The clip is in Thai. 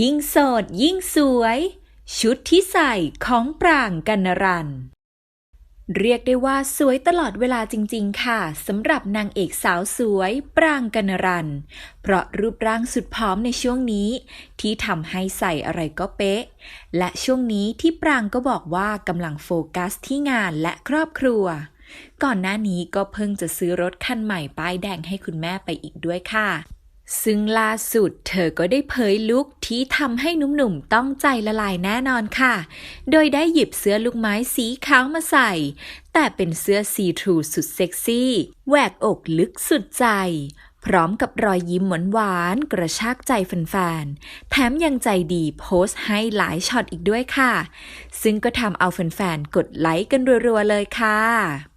ยิ่งโสดยิ่งสวย ชุดที่ใส่ของปรางกันนรัน เรียกได้ว่าสวยตลอดเวลาจริง ๆ ค่ะสำหรับนางเอกสาวสวยปรางกันรัน เพราะรูปร่างสุดพร้อมในช่วงนี้ ที่ทำให้ใส่อะไรก็เป๊ะ และช่วงนี้ที่ปรางก็บอกว่ากำลังโฟกัสที่งานและครอบครัว ก่อนหน้านี้ก็เพิ่งจะซื้อรถคันใหม่ป้ายแดงให้คุณแม่ไปอีกด้วยค่ะ ซึ่งล่าสุดเธอก็ได้เผยลุคที่ทำให้หนุ่มๆต้องใจละลายแน่นอนค่ะ โดยได้หยิบเสื้อลูกไม้สีขาวมาใส่ แต่เป็นเสื้อซีทรูสุดเซ็กซี่แหวกอกลึกสุดใจ พร้อมกับรอยยิ้มหวานๆกระชากใจแฟนๆ แถมยังใจดีโพสต์ให้หลายช็อตอีกด้วยค่ะ ซึ่งก็ทำเอาแฟนๆ กดไลค์กันรัวๆเลยค่ะ